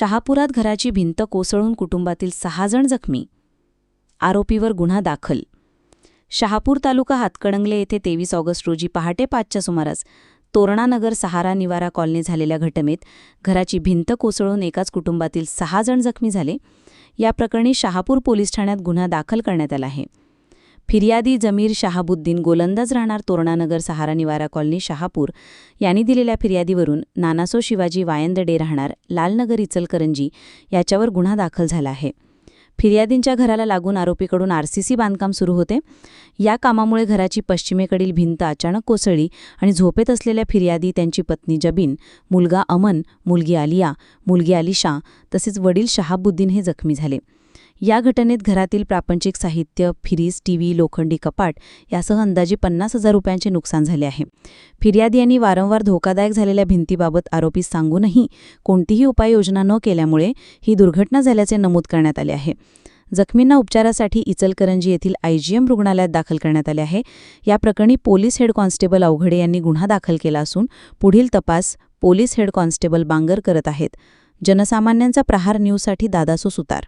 शहापुरात घराची भिंत कोसळून कुटुंबातील सहा जण जखमी. आरोपीवर गुन्हा दाखल. शहापूर तालुका हातकणंगले येथे तेवीस ऑगस्ट रोजी पहाटे पाचच्या सुमारास तोरणानगर सहारा निवारा कॉलनी झालेल्या घटनेत घराची भिंत कोसळून एकाच कुटुंबातील सहा जण जखमी झाले. या प्रकरणी शहापूर पोलीस ठाण्यात गुन्हा दाखल करण्यात आला आहे. फिर्यादी जमीर शहाबुद्दीन गोलंदाज राहणार तोरणानगर सहारा निवारा कॉलनी शहापूर. यांनी दिलेल्या फिर्यादीवरून नानासो शिवाजी वायंदडे राहणार लालनगर इचलकरंजी याच्यावर गुन्हा दाखल झाला आहे. फिर्यादींच्या घराला लागून आरोपीकडून आरसीसी बांधकाम सुरू होते. या कामामुळे घराची पश्चिमेकडील भिंत अचानक कोसळली आणि झोपेत असलेल्या फिर्यादी त्यांची पत्नी जबीन मुलगा अमन मुलगी आलिया मुलगी आलिशा तसेच वडील शहाबुद्दीन हे जखमी झाले. या घटनेत घरातील प्रापंचिक साहित्य फिरीज टीव्ही लोखंडी कपाट यासह अंदाजे पन्नास हजार रुपयांचे नुकसान झाले आहे. फिर्यादी यांनी वारंवार धोकादायक झालेल्या भिंतीबाबत आरोपी सांगूनही कोणतीही उपाययोजना न केल्यामुळे ही दुर्घटना झाल्याचे नमूद करण्यात आले आहे. जखमींना उपचारासाठी इचलकरंजी येथील आयजीएम रुग्णालयात दाखल करण्यात आले आहे. या प्रकरणी पोलीस हेड कॉन्स्टेबल अवघडे यांनी गुन्हा दाखल केला असून पुढील तपास पोलीस हेड कॉन्स्टेबल बांगर करत आहेत. जनसामान्यांचा प्रहार न्यूजसाठी दादासो सुतार.